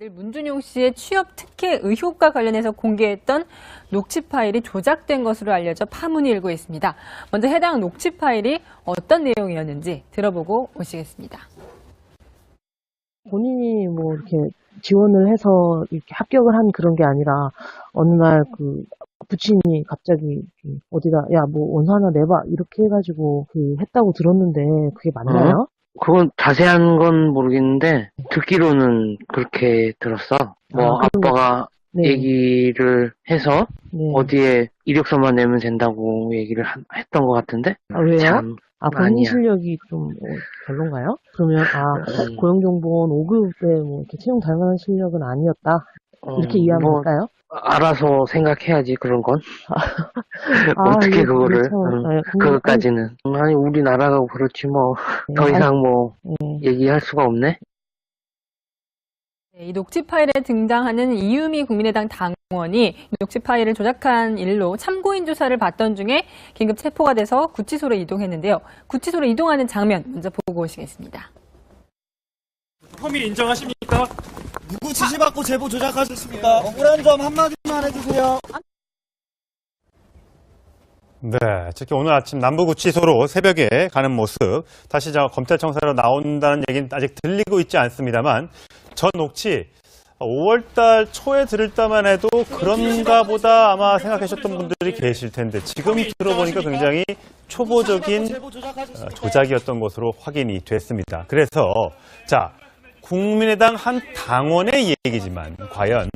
아들 문준용 씨의 취업 특혜 의혹과 관련해서 공개했던 녹취 파일이 조작된 것으로 알려져 파문이 일고 있습니다. 먼저 해당 녹취 파일이 어떤 내용이었는지 들어보고 오시겠습니다. 본인이 뭐 이렇게 지원을 해서 이렇게 합격을 한 그런 게 아니라 어느 날 그 부친이 갑자기 어디다 야 뭐 원서 하나 내봐 이렇게 해가지고 그 했다고 들었는데 그게 맞나요? 그건 자세한 건 모르겠는데 듣기로는 그렇게 들었어. 뭐 아, 아, 그럼- 빠가 네. 얘기를 해서 네. 어디에 이력서만 내면 된다고 얘기를 한- 했던 것 같은데. 아, 왜요? 참, 아 본인. 실력이 좀 어, 별론가요? 그러면 아 음, 고용정보원 5급 때뭐 이렇게 채용 달만한 실력은 아니었다 어, 이렇게 이해하면 뭐 될까요? 알아서 생각해야지 그런 건. 아, 어떻게 이게 그거를? 참, 응, 아, 근데- 그것까지는. 아니 우리나라가 그렇지 뭐. 아니, 더 이상 뭐 네. 얘기할 수가 없네. 네, 이 녹취 파일에 등장하는 이유미 국민의당 당원이 녹취 파일을 조작한 일로 참고인 조사를 받던 중에 긴급 체포가 돼서 구치소로 이동했는데요. 구치소로 이동하는 장면 먼저 보고 오시겠습니다. 혐의 인정하십니까? 누구 지시받고 제보 조작하셨습니까? 억울한 점 한마디만 해주세요. 네, 특히 오늘 아침 남부구치소로 새벽에 가는 모습, 다시 저 검찰청사로 나온다는 얘기는 아직 들리고 있지 않습니다만, 전 녹취 5월달 초에 들을 때만 해도 그런가 보다 아마 생각하셨던 분들이 계실 텐데, 지금 들어보니까 굉장히 초보적인 어? 조작이었던 것으로 확인이 됐습니다. 그래서 자 국민의당 한 당원의 얘기지만 과연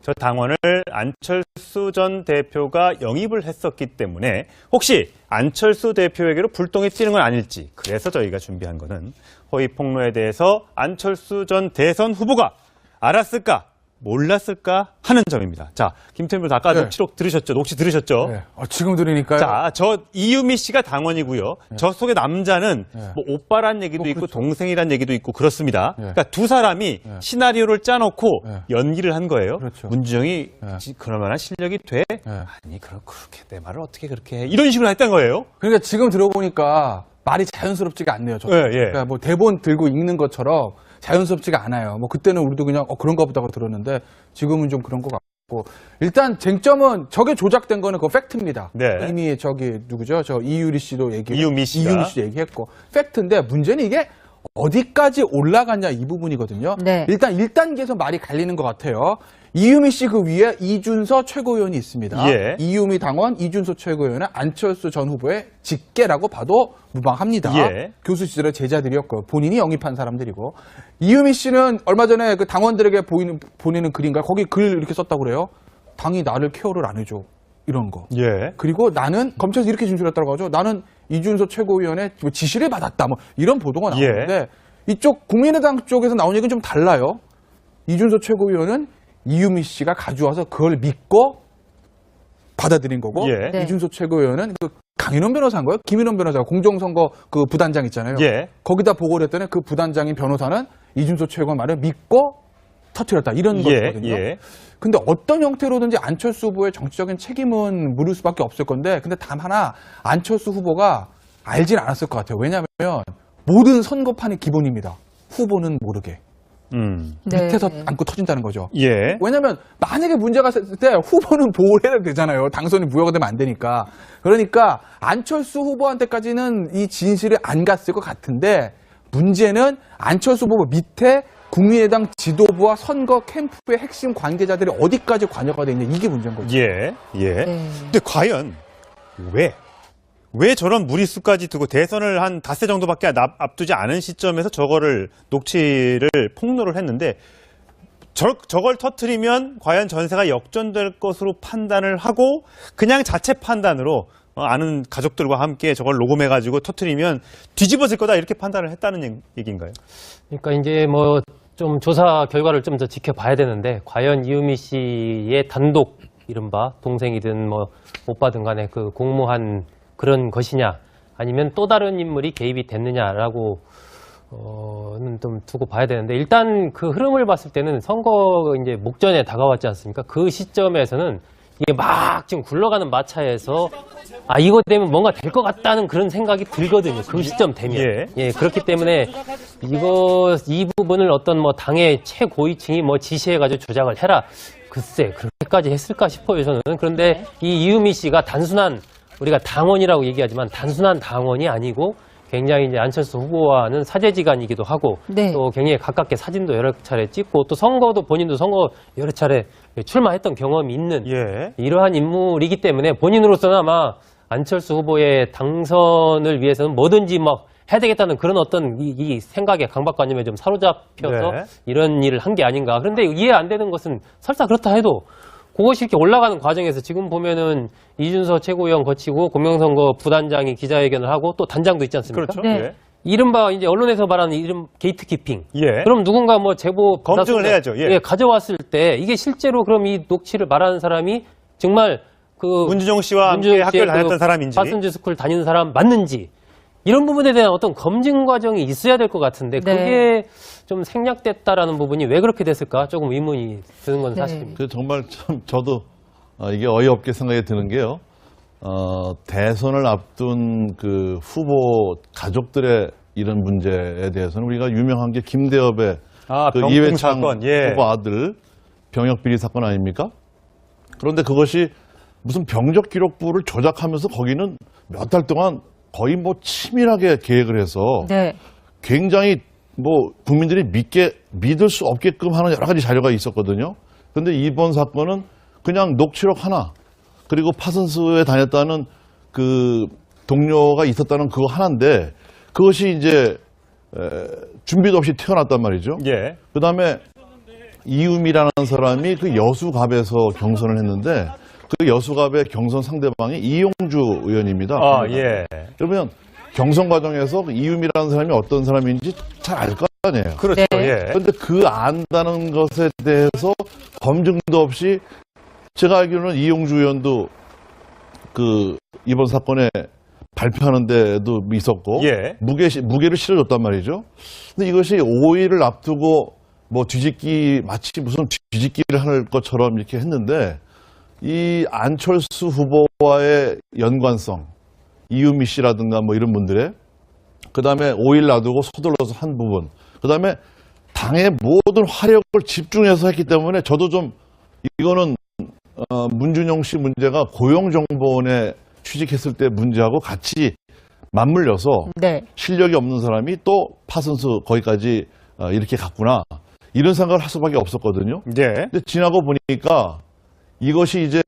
저 당원을 안철수 전 대표가 영입을 했었기 때문에 혹시 안철수 대표에게로 불똥이 튀는 건 아닐지 그래서 저희가 준비한 거는 허위 폭로에 대해서 안철수 전 대선 후보가 알았을까 몰랐을까 하는 점입니다. 자, 김태민 아까 네. 녹취록 들으셨죠? 녹취 들으셨죠? 네. 어, 지금 들으니까요. 자, 저 이유미 씨가 당원이고요. 저 속의 남자는 네. 뭐 오빠란 얘기도 뭐 있고 그렇죠. 동생이란 얘기도 있고 그렇습니다. 네. 그러니까 두 사람이 네. 시나리오를 짜놓고 네. 연기를 한 거예요. 그렇죠. 문주영이 네. 지- 그럴 만한 실력이 돼? 네. 아니, 그럼 그렇게 내 말을 어떻게 그렇게 해? 이런 식으로 했던 거예요. 그러니까 지금 들어보니까 말이 자연스럽지가 않네요. 저도. 예, 예. 그러니까 뭐 대본 들고 읽는 것처럼 자연스럽지가 않아요. 뭐 그때는 우리도 그냥 어, 그런가 보다가 들었는데 지금은 좀 그런 것 같고 일단 쟁점은 저게 조작된 거는 그 팩트입니다. 네. 이미 저기 누구죠? 저 이유리 씨도 얘기 이유미 씨가. 이유미 씨도 얘기했고 팩트인데 문제는 이게 어디까지 올라갔냐 이 부분이거든요. 네. 일단 1단계에서 말이 갈리는 것 같아요. 이유미 씨 그 위에 이준서 최고위원이 있습니다. 예. 이유미 당원, 이준서 최고위원은 안철수 전 후보의 직계라고 봐도 무방합니다. 예. 교수 시절의 제자들이었고 본인이 영입한 사람들이고 이유미 씨는 얼마 전에 그 당원들에게 보이는 보내는 글인가 거기 글 이렇게 썼다고 그래요. 당이 나를 케어를 안 해줘 이런 거. 예. 그리고 나는 검찰에서 이렇게 진술했다고 하죠. 나는 이준서 최고위원의 뭐 지시를 받았다. 뭐 이런 보도가 예. 나오는데 이쪽 국민의당 쪽에서 나온 얘기는 좀 달라요. 이준서 최고위원은 이유미 씨가 가져와서 그걸 믿고 받아들인 거고 예. 네. 이준서 최고위원은 그 강인원 변호사인 거예요. 김인원 변호사가 공정선거 그 부단장 있잖아요. 예. 거기다 보고를 했더니 그 부단장인 변호사는 이준서 최고의 말을 믿고 터뜨렸다 이런 예. 거거든요. 예. 근데 어떤 형태로든지 안철수 후보의 정치적인 책임은 물을 수밖에 없을 건데, 근데 단 하나 안철수 후보가 알진 않았을 것 같아요. 왜냐하면 모든 선거판의 기본입니다. 후보는 모르게 음. 네. 밑에서 안고 터진다는 거죠. 예. 왜냐하면 만약에 문제가 있을 때 후보는 보호를 해야 되잖아요. 당선이 무효가 되면 안 되니까. 그러니까 안철수 후보한테까지는 이 진실이 안 갔을 것 같은데 문제는 안철수 후보 밑에 국민의당 지도부와 선거 캠프의 핵심 관계자들이 어디까지 관여가 돼 있냐 이게 문제인 거죠. 예. 예. 네. 근데 과연 왜? 왜 저런 무리수까지 두고 대선을 한 닷새 정도밖에 앞- 앞두지 않은 시점에서 저거를 녹취를 폭로를 했는데 저, 저걸 터트리면 과연 전세가 역전될 것으로 판단을 하고 그냥 자체 판단으로 어, 아는 가족들과 함께 저걸 녹음해가지고 터트리면 뒤집어질 거다 이렇게 판단을 했다는 얘- 얘기인가요? 그러니까 이제 뭐 좀 조사 결과를 좀 더 지켜봐야 되는데 과연 이유미 씨의 단독 이른바 동생이든 뭐 오빠든 간에 그 공모한 그런 것이냐 아니면 또 다른 인물이 개입이 됐느냐라고 어는 좀 두고 봐야 되는데 일단 그 흐름을 봤을 때는 선거 이제 목전에 다가왔지 않습니까? 그 시점에서는 이게 막 지금 굴러가는 마차에서 아 이거 되면 뭔가 될 것 같다는 그런 생각이 들거든요. 그 시점 되면. 예. 예, 그렇기 때문에 이거 이 부분을 어떤 뭐 당의 최고위층이 뭐 지시해가지고 조작을 해라. 글쎄 그렇게까지 했을까 싶어요 저는. 그런데 이 이유미 씨가 단순한 우리가 당원이라고 얘기하지만 단순한 당원이 아니고 굉장히 이제 안철수 후보와는 사제지간이기도 하고 네. 또 굉장히 가깝게 사진도 여러 차례 찍고 또 선거도 본인도 선거 여러 차례 출마했던 경험이 있는 예. 이러한 인물이기 때문에 본인으로서는 아마 안철수 후보의 당선을 위해서는 뭐든지 막 해야 되겠다는 그런 어떤 이, 이 생각에 강박관념에 좀 사로잡혀서 네. 이런 일을 한 게 아닌가. 그런데 이해 안 되는 것은 설사 그렇다 해도 그것이 이렇게 올라가는 과정에서 지금 보면은 이준서 최고위원 거치고 공명선거 부단장이 기자회견을 하고 또 단장도 있지 않습니까? 그렇죠. 네. 예. 이른바 이제 언론에서 말하는 이름 게이트키핑. 예. 그럼 누군가 뭐 제보 검증을 해야죠. 예. 가져왔을 때 이게 실제로 그럼 이 녹취를 말하는 사람이 정말 그 문주정 씨와 함께 학교를 씨의 다녔던 그 사람인지. 파슨즈 스쿨 다니는 사람 맞는지 이런 부분에 대한 어떤 검증 과정이 있어야 될 것 같은데 네. 그게 좀 생략됐다라는 부분이 왜 그렇게 됐을까 조금 의문이 드는 건 네. 사실입니다. 그 정말 참 저도 어, 이게 어이없게 생각이 드는 게요. 어, 대선을 앞둔 그 후보 가족들의 이런 문제에 대해서는 우리가 유명한 게 김대엽의 아, 그 이회창 사건. 예. 후보 아들 병역 비리 사건 아닙니까? 그런데 그것이 무슨 병적 기록부를 조작하면서 거기는 몇 달 동안 거의 뭐 치밀하게 계획을 해서 네. 굉장히 뭐 국민들이 믿게 믿을 수 없게끔 하는 여러 가지 자료가 있었거든요. 그런데 이번 사건은 그냥 녹취록 하나 그리고 파슨스에 다녔다는 그 동료가 있었다는 그거 하나인데 그것이 이제 에, 준비도 없이 튀어났단 말이죠. 예. 그 다음에 이음이라는 사람이 그 여수갑에서 경선을 했는데 그 여수갑의 경선 상대방이 이용주 의원입니다. 아, 예. 그러면 경선 과정에서 그 이음이라는 사람이 어떤 사람인지 잘 알 거 아니에요. 그렇죠. 네. 예. 그런데 그 안다는 것에 대해서 검증도 없이 제가 알기로는 이용주 의원도 그 이번 사건에 발표하는 데도 있었고 예. 무게 무게를 실어줬단 말이죠. 근데 이것이 5일을 앞두고 뭐 뒤집기 마치 무슨 뒤집기를 할 것처럼 이렇게 했는데 이 안철수 후보와의 연관성 이유미 씨라든가 뭐 이런 분들의 그 다음에 5일 놔두고 서둘러서 한 부분 그 다음에 당의 모든 화력을 집중해서 했기 때문에 저도 좀 이거는 어, 문준영 씨 문제가 고용정보원에 취직했을 때 문제하고 같이 맞물려서 네. 실력이 없는 사람이 또 파선스 거기까지 어, 이렇게 갔구나 이런 생각을 할 수밖에 없었거든요. 예. 근데 지나고 보니까 이것이 이제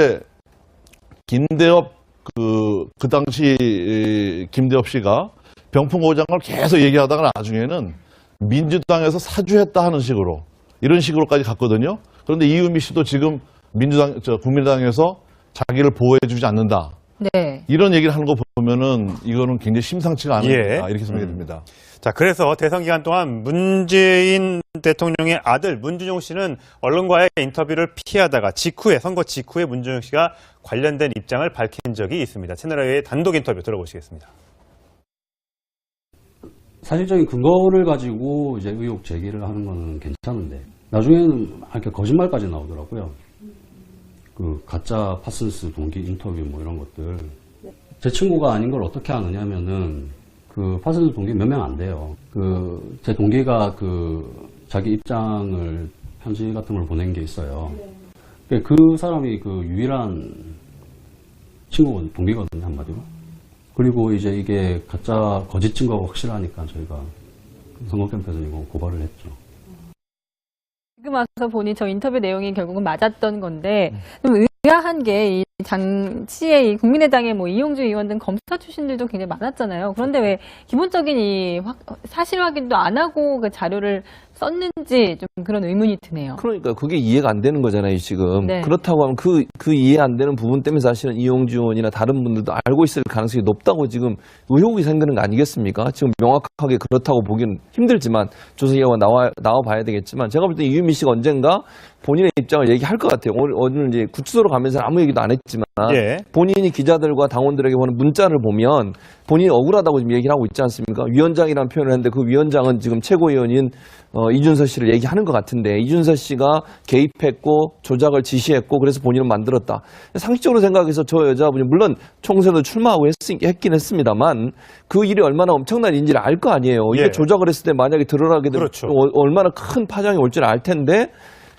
김대엽 그, 그 당시 이, 김대엽 씨가 병풍고장을 계속 얘기하다가 나중에는 민주당에서 사주했다 하는 식으로 이런 식으로까지 갔거든요. 그런데 이유미 씨도 지금 민주당, 저 국민당에서 자기를 보호해주지 않는다. 네. 이런 얘기를 하는 거 보면은 이거는 굉장히 심상치가 않은 예. 이렇게 생각이 음. 듭니다. 자, 그래서 대선 기간 동안 문재인 대통령의 아들 문준용 씨는 언론과의 인터뷰를 피하다가 직후에 선거 직후에 문준용 씨가 관련된 입장을 밝힌 적이 있습니다. 채널A의 단독 인터뷰 들어보시겠습니다. 사실적인 근거를 가지고 이제 의혹 제기를 하는 거는 괜찮은데 나중에는 이렇게 거짓말까지 나오더라고요. 그 가짜 파슨스 동기 인터뷰 뭐 이런 것들 제 친구가 아닌 걸 어떻게 아느냐면은 그 파슨스 동기 몇 명 안 돼요. 그 제 동기가 그 자기 입장을 편지 같은 걸 보낸 게 있어요. 그 사람이 그 유일한 친구거든 동기거든요 한마디로. 그리고 이제 이게 가짜 거짓 증거가 확실하니까 저희가 선거 캠프에서 이거 고발을 했죠. 지금 와서 보니 저 인터뷰 내용이 결국은 맞았던 건데 좀 의아한 게이 당시에 이 국민의당의 뭐 이용주 의원 등 검사 출신들도 굉장히 많았잖아요. 그런데 왜 기본적인 이 확- 사실 확인도 안 하고 그 자료를 썼는지 좀 그런 의문이 드네요. 그러니까 그게 이해가 안 되는 거잖아요, 지금. 네. 그렇다고 하면 그, 그 이해 안 되는 부분 때문에 사실은 이용주 의원이나 다른 분들도 알고 있을 가능성이 높다고 지금 의혹이 생기는 거 아니겠습니까? 지금 명확하게 그렇다고 보기는 힘들지만 결과 나와, 나와 봐야 되겠지만 제가 볼 때 이유미 씨가 언젠가 본인의 입장을 얘기할 것 같아요. 오늘, 오늘 이제 구치소로 가면서 아무 얘기도 안 했지 모르겠지만 예. 본인이 기자들과 당원들에게 보낸 문자를 보면 본인이 억울하다고 지금 얘기를 하고 있지 않습니까? 위원장이라는 표현을 했는데 그 위원장은 지금 최고위원인 어, 이준서 씨를 얘기하는 것 같은데 이준서 씨가 개입했고 조작을 지시했고 그래서 본인은 만들었다. 상식적으로 생각해서 저 여자분이 물론 총선에도 출마하고 했, 했긴 했습니다만 그 일이 얼마나 엄청난 인지를 알 거 아니에요. 이게 예. 조작을 했을 때 만약에 드러나게 되면 그렇죠. 어, 얼마나 큰 파장이 올 줄 알 텐데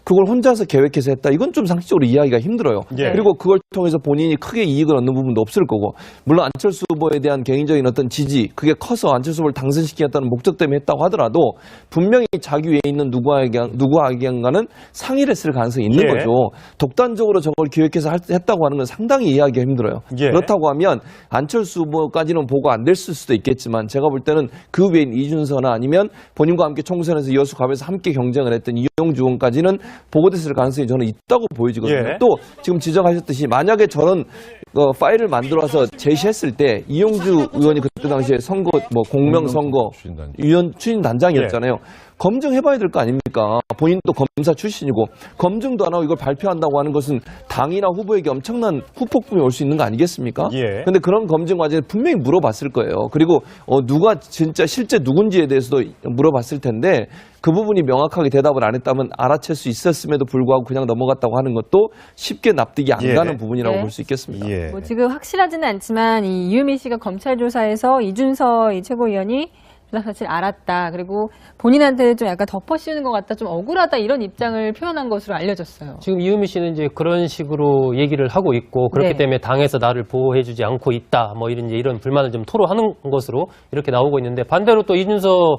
그걸 혼자서 계획해서 했다. 이건 좀 상식적으로 이해하기가 힘들어요. 예. 그리고 그걸 통해서 본인이 크게 이익을 얻는 부분도 없을 거고, 물론 안철수 후보에 대한 개인적인 어떤 지지, 그게 커서 안철수 후보를 당선시키겠다는 목적 때문에 했다고 하더라도 분명히 자기 위에 있는 누구에게, 누구에게인가는 상의를 했을 가능성이 있는 예. 거죠. 독단적으로 저걸 기획해서 할- 했다고 하는 건 상당히 이해하기가 힘들어요. 예. 그렇다고 하면 안철수 후보까지는 보고 안 됐을 수도 있겠지만 제가 볼 때는 그 외인 이준서나 아니면 본인과 함께 총선에서 여수 가면서 함께 경쟁을 했던 이용주 의원까지는 보고됐을 가능성이 저는 있다고 보여지거든요. 예. 또 지금 지적하셨듯이 만약에 저런 어, 파일을 만들어서 제시했을 때 이용주 의원이 그때 당시에 선거 뭐 공명 선거. 위원 추진 단장이었잖아요. 예. 검증해봐야 될 거 아닙니까? 본인도 검사 출신이고 검증도 안 하고 이걸 발표한다고 하는 것은 당이나 후보에게 엄청난 후폭풍이 올 수 있는 거 아니겠습니까? 예. 근데 그런 검증 과정에 분명히 물어봤을 거예요. 그리고 어, 누가 진짜 실제 누군지에 대해서도 물어봤을 텐데 그 부분이 명확하게 대답을 안 했다면 알아챌 수 있었음에도 불구하고 그냥 넘어갔다고 하는 것도 쉽게 납득이 안 예. 가는 부분이라고 네. 볼수 있겠습니다. 예. 뭐 지금 확실하지는 않지만 이 이유미 씨가 검찰 조사에서 이준서 이 최고위원이 사실 알았다. 그리고 본인한테 좀 약간 덮어씌우는 것 같다. 좀 억울하다. 이런 입장을 표현한 것으로 알려졌어요. 지금 이유미 씨는 이제 그런 식으로 얘기를 하고 있고 그렇기 네. 때문에 당에서 나를 보호해주지 않고 있다. 뭐 이런 이제 이런 불만을 좀 토로하는 것으로 이렇게 나오고 있는데 반대로 또 이준서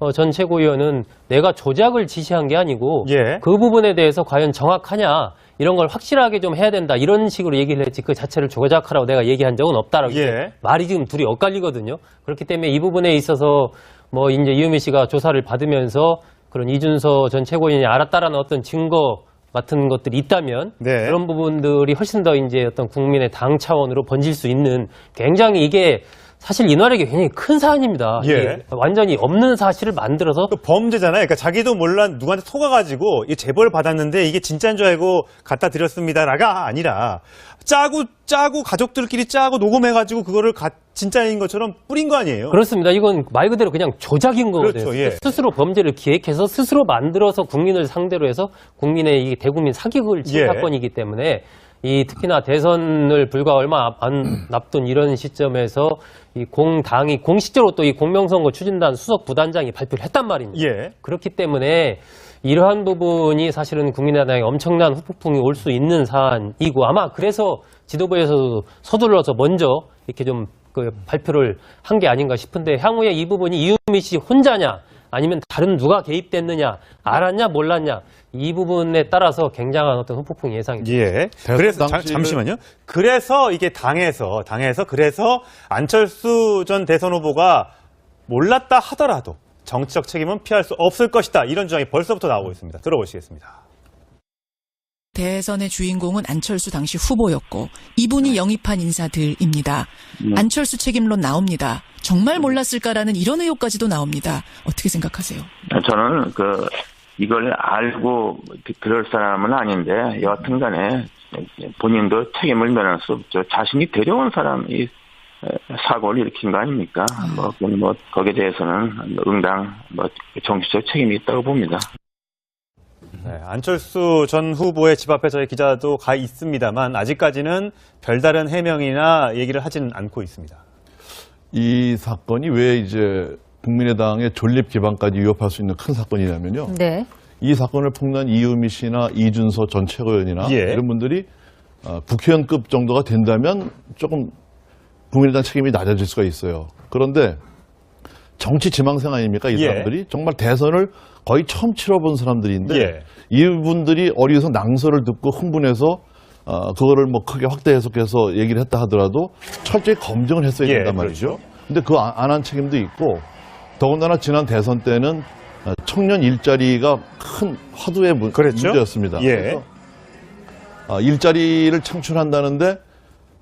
어, 전 최고위원은 내가 조작을 지시한 게 아니고 예. 그 부분에 대해서 과연 정확하냐 이런 걸 확실하게 좀 해야 된다 이런 식으로 얘기를 했지 그 자체를 조작하라고 내가 얘기한 적은 없다라고 예. 말이 지금 둘이 엇갈리거든요. 그렇기 때문에 이 부분에 있어서 뭐 이제 이유미 씨가 조사를 받으면서 그런 이준서 전 최고위원이 알았다라는 어떤 증거 같은 것들이 있다면 네. 그런 부분들이 훨씬 더 이제 어떤 국민의 당 차원으로 번질 수 있는 굉장히 이게 사실 이날에게 굉장히 큰 사안입니다. 예. 완전히 없는 사실을 만들어서 그 범죄잖아요. 그러니까 자기도 몰라 누구한테 속아가지고 이 제보를 받았는데 이게 진짜인 줄 알고 갖다 드렸습니다라가 아니라 짜고 짜고 가족들끼리 짜고 녹음해가지고 그거를 가- 진짜인 것처럼 뿌린 거 아니에요. 그렇습니다. 이건 말 그대로 그냥 조작인 거거든요. 그렇죠, 예. 스스로 범죄를 기획해서 스스로 만들어서 국민을 상대로 해서 국민의 이 대국민 사기극을 친 예. 사건이기 때문에 이 특히나 대선을 불과 얼마 안 앞둔 이런 시점에서 이 공당이 공식적으로 또 이 공명선거 추진단 수석 부단장이 발표를 했단 말입니다. 예. 그렇기 때문에 이러한 부분이 사실은 국민의당에 엄청난 후폭풍이 올 수 있는 사안이고 아마 그래서 지도부에서 서둘러서 먼저 이렇게 좀 그 발표를 한 게 아닌가 싶은데 향후에 이 부분이 이유미 씨 혼자냐 아니면 다른 누가 개입됐느냐 알았냐 몰랐냐 이 부분에 따라서 굉장한 어떤 후폭풍 예상이 됩니다. 예. 그래서 잠- 당시에는- 잠시만요. 그래서 이게 당에서 당에서 그래서 안철수 전 대선 후보가 몰랐다 하더라도 정치적 책임은 피할 수 없을 것이다. 이런 주장이 벌써부터 나오고 있습니다. 들어보시겠습니다. 대선의 주인공은 안철수 당시 후보였고 이분이 영입한 인사들입니다. 안철수 책임론 나옵니다. 정말 몰랐을까라는 이런 의혹까지도 나옵니다. 어떻게 생각하세요? 저는 그 이걸 알고 그럴 사람은 아닌데 여하튼간에 본인도 책임을 면할 수 없죠. 자신이 데려온 사람이 사고를 일으킨 거 아닙니까? 뭐, 그건 뭐 거기에 대해서는 응당 뭐 정치적 책임이 있다고 봅니다. 네, 안철수 전 후보의 집 앞에 저희 기자도 가 있습니다만 아직까지는 별다른 해명이나 얘기를 하지는 않고 있습니다. 이 사건이 왜 이제 국민의당의 존립 기반까지 위협할 수 있는 큰 사건이냐면요. 네. 이 사건을 폭로한 이유미 씨나 이준서 전 최고위원이나 예. 이런 분들이 어, 국회의원급 정도가 된다면 조금 국민의당 책임이 낮아질 수가 있어요. 그런데 정치 지망생 아닙니까? 이 예. 사람들이 정말 대선을 거의 처음 치러본 사람들인데 예. 이분들이 어디서 낭설을 듣고 흥분해서 어, 그거를 뭐 크게 확대 해석해서 얘기를 했다 하더라도 철저히 검증을 했어야 예, 된단 말이죠. 근데 그 안 한 책임도 있고 더군다나 지난 대선 때는 어, 청년 일자리가 큰 화두의 문, 그랬죠? 문제였습니다. 예. 그래서 어, 일자리를 창출한다는데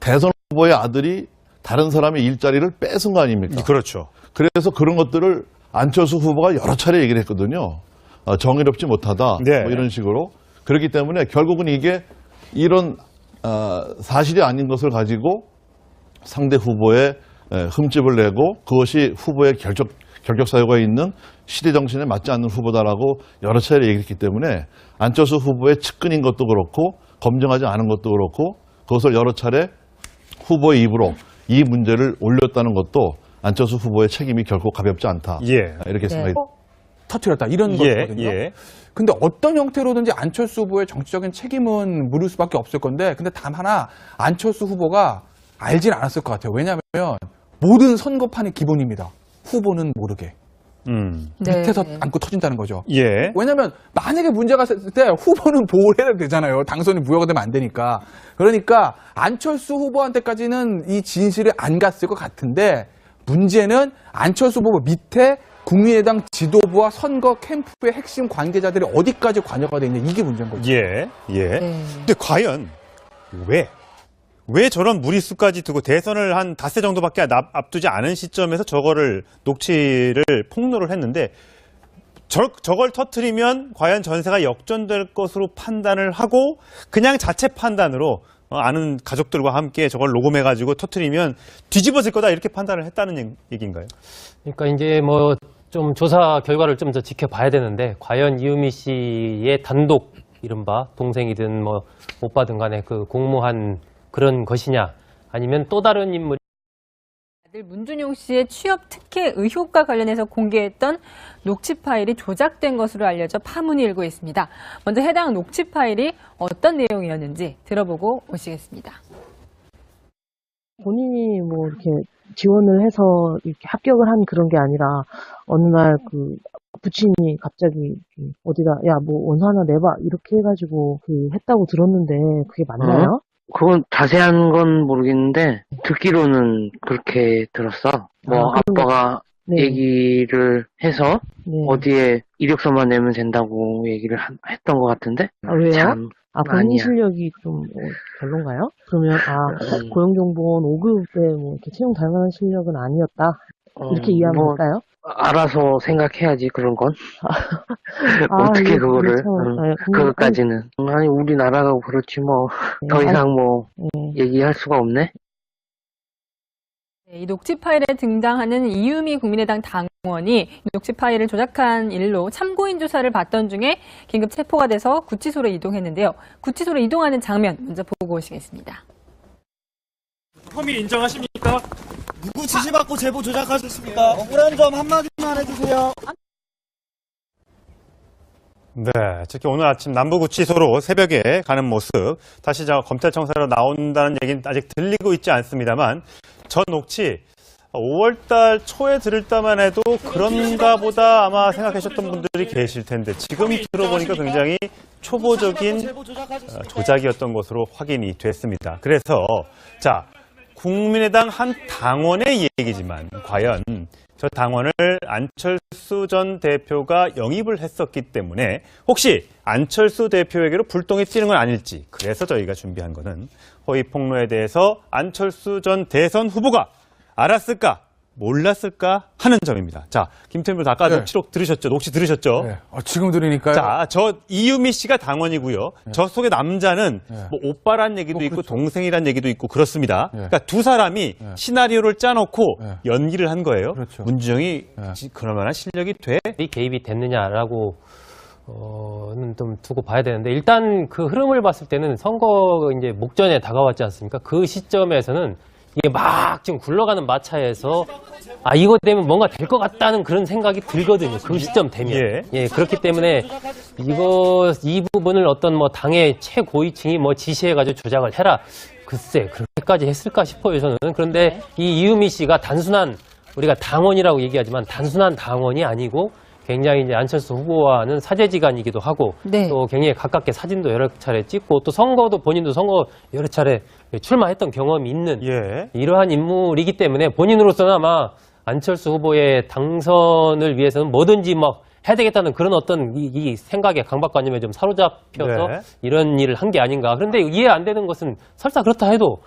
대선 후보의 아들이 다른 사람의 일자리를 뺏은 거 아닙니까? 그렇죠. 그래서 그런 것들을 안철수 후보가 여러 차례 얘기를 했거든요. 어, 정의롭지 못하다. 네. 뭐 이런 식으로. 그렇기 때문에 결국은 이게 이런 어, 사실이 아닌 것을 가지고 상대 후보에 에, 흠집을 내고 그것이 후보의 결격, 결격 사유가 있는 시대 정신에 맞지 않는 후보다라고 여러 차례 얘기했기 때문에 안철수 후보의 측근인 것도 그렇고 검증하지 않은 것도 그렇고 그것을 여러 차례 후보의 입으로 이 문제를 올렸다는 것도 안철수 후보의 책임이 결코 가볍지 않다. 예. 이렇게 생각이 터트렸다 이런 예, 거거든요. 예. 근데 어떤 형태로든지 안철수 후보의 정치적인 책임은 물을 수밖에 없을 건데 근데 단 하나 안철수 후보가 알진 않았을 것 같아요. 왜냐하면 모든 선거판이 기본입니다. 후보는 모르게. 음. 네. 밑에서 안고 터진다는 거죠. 예. 왜냐하면 만약에 문제가 생겼을 때 후보는 보호를 해야 되잖아요. 당선이 무효가 되면 안 되니까. 그러니까 안철수 후보한테까지는 이 진실이 안 갔을 것 같은데 문제는 안철수 후보 밑에 국민의당 지도부와 선거 캠프의 핵심 관계자들이 어디까지 관여가 돼 있냐 이게 문제인 거죠. 예. 예. 네. 근데 과연 왜? 왜 저런 무리수까지 두고 대선을 한 닷새 정도밖에 앞- 앞두지 않은 시점에서 저거를 녹취를 폭로를 했는데 저, 저걸 터트리면 과연 전세가 역전될 것으로 판단을 하고 그냥 자체 판단으로 어, 아는 가족들과 함께 저걸 녹음해가지고 터트리면 뒤집어질 거다 이렇게 판단을 했다는 얘- 얘기인가요? 그러니까 이제 뭐 좀 조사 결과를 좀 더 지켜봐야 되는데 과연 이유미 씨의 단독 이른바 동생이든 뭐 오빠든 간에 그 공모한 그런 것이냐 아니면 또 다른 인물이 아들 문준용 씨의 취업 특혜 의혹과 관련해서 공개했던 녹취 파일이 조작된 것으로 알려져 파문이 일고 있습니다. 먼저 해당 녹취 파일이 어떤 내용이었는지 들어보고 오시겠습니다. 본인이 뭐 이렇게 지원을 해서 이렇게 합격을 한 그런 게 아니라 어느 날 그 부친이 갑자기 어디다 야 뭐 원서 하나 내봐 이렇게 해가지고 그 했다고 들었는데 그게 맞나요? 그건 자세한 건 모르겠는데 듣기로는 그렇게 들었어. 뭐 아, 아빠가 네. 얘기를 해서 네. 어디에 이력서만 내면 된다고 얘기를 하- 했던 것 같은데. 아, 왜요? 참 아 본인. 실력이 좀 어, 별론가요? 그러면 아 음. 고용정보원 5급 때뭐 이렇게 채용 될 만한 실력은 아니었다 어, 이렇게 이해하면 뭐 될까요? 알아서 생각해야지 그런 건. 아, 어떻게 이거 그거를 참, 응, 아, 근데 그것까지는 아니 우리나라가 그렇지 뭐 네, 더 이상 뭐 네. 얘기할 수가 없네. 네, 이 녹취 파일에 등장하는 이유미 국민의당 당원이 이 녹취 파일을 조작한 일로 참고인 조사를 받던 중에 긴급 체포가 돼서 구치소로 이동했는데요. 구치소로 이동하는 장면 먼저 보고 오시겠습니다. 혐의 인정하십니까? 누구 지시받고 제보 조작하셨습니까? 억울한 점 한마디만 해주세요. 네, 특히 오늘 아침 남부구치소로 새벽에 가는 모습, 다시 저 검찰청사로 나온다는 얘기는 아직 들리고 있지 않습니다만, 저 녹취 5월달 초에 들을 때만 해도 그런가 보다 아마 생각하셨던 분들이 계실 텐데, 지금 들어보니까 굉장히 초보적인 어? 조작이었던 것으로 확인이 됐습니다. 그래서 자 국민의당 한 당원의 얘기지만 과연 저 당원을 안철수 전 대표가 영입을 했었기 때문에 혹시 안철수 대표에게로 불똥이 튀는 건 아닐지 그래서 저희가 준비한 거는 허위 폭로에 대해서 안철수 전 대선 후보가 알았을까 몰랐을까 하는 점입니다. 자 김태민 변호사 아까 네. 녹취록 들으셨죠? 녹취 들으셨죠? 네. 어, 지금 들으니까요. 자, 저 이유미 씨가 당원이고요. 저 속의 남자는 네. 뭐 오빠란 얘기도 어, 있고 그렇죠. 동생이란 얘기도 있고 그렇습니다. 네. 그러니까 두 사람이 네. 시나리오를 짜놓고 네. 연기를 한 거예요. 그렇죠. 문주영이 네. 지- 그럴 만한 실력이 돼? 개입이 됐느냐라고 어는 좀 두고 봐야 되는데 일단 그 흐름을 봤을 때는 선거 이제 목전에 다가왔지 않습니까? 그 시점에서는 이게 막 지금 굴러가는 마차에서 아 이거 되면 뭔가 될 것 같다는 그런 생각이 들거든요. 그 시점 되면. 예. 예 그렇기 때문에 이거 이 부분을 어떤 뭐 당의 최고위층이 뭐 지시해가지고 조작을 해라. 글쎄 그렇게까지 했을까 싶어요 저는. 그런데 이 이유미 씨가 단순한 우리가 당원이라고 얘기하지만 단순한 당원이 아니고 굉장히 이제 안철수 후보와는 사제지간이기도 하고 네. 또 굉장히 가깝게 사진도 여러 차례 찍고 또 선거도 본인도 선거 여러 차례 출마했던 경험이 있는 예. 이러한 인물이기 때문에 본인으로서는 아마 안철수 후보의 당선을 위해서는 뭐든지 막 해야 되겠다는 그런 어떤 이, 이 생각에 강박관념에 좀 사로잡혀서 네. 이런 일을 한 게 아닌가. 그런데 이해 안 되는 것은 설사 그렇다 해도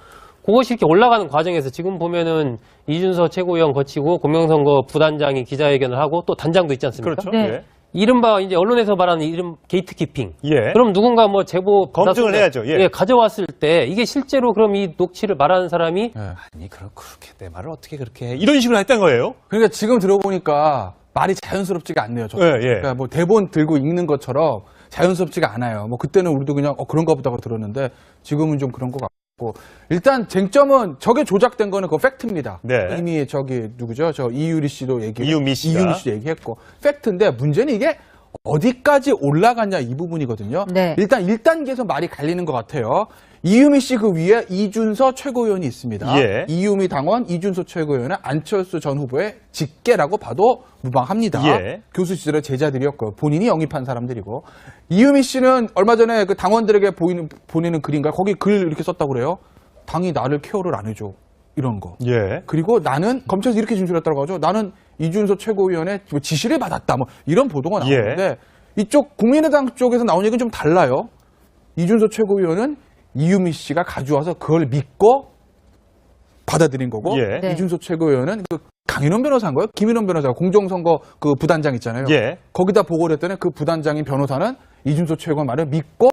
그것이 이렇게 올라가는 과정에서 지금 보면은 이준서 최고위원 거치고 공명선거 부단장이 기자회견을 하고 또 단장도 있지 않습니까? 그렇죠. 네. 예. 이른바 이제 언론에서 말하는 이름 게이트키핑. 예. 그럼 누군가 뭐 제보 검증을 해야죠. 예. 가져왔을 때 이게 실제로 그럼 이 녹취를 말하는 사람이 아니 그렇 그렇게 내 말을 어떻게 그렇게 해? 이런 식으로 했던 거예요? 그러니까 지금 들어보니까 말이 자연스럽지가 않네요. 저도. 예, 예. 그러니까 뭐 대본 들고 읽는 것처럼 자연스럽지가 않아요. 뭐 그때는 우리도 그냥 어, 그런가 보다가 들었는데 지금은 좀 그런 것 같고 일단 쟁점은 저게 조작된 거는 그 팩트입니다. 네. 이미 저기 누구죠? 저 이유리 씨도 얘기 이유미 씨가. 이유미 씨도 얘기했고 팩트인데 문제는 이게 어디까지 올라갔냐 이 부분이거든요. 네. 일단 1단계에서 말이 갈리는 것 같아요. 이유미 씨 그 위에 이준서 최고위원이 있습니다. 예. 이유미 당원, 이준서 최고위원은 안철수 전 후보의 직계라고 봐도 무방합니다. 예. 교수 시절의 제자들이었고 본인이 영입한 사람들이고 이유미 씨는 얼마 전에 그 당원들에게 보이는 보내는 글인가 거기 글 이렇게 썼다고 그래요. 당이 나를 케어를 안 해줘 이런 거. 예. 그리고 나는 검찰에서 이렇게 진술했다고 하죠. 나는 이준서 최고위원의 뭐 지시를 받았다. 뭐 이런 보도가 예. 나오는데 이쪽 국민의당 쪽에서 나온 얘기는 좀 달라요. 이준서 최고위원은 이유미 씨가 가져와서 그걸 믿고 받아들인 거고 예. 네. 이준서 최고위원은 그 강인원 변호사인 거예요. 김인원 변호사가 공정선거 그 부단장 있잖아요. 예. 거기다 보고를 했더니 그 부단장인 변호사는 이준서 최고의 말을 믿고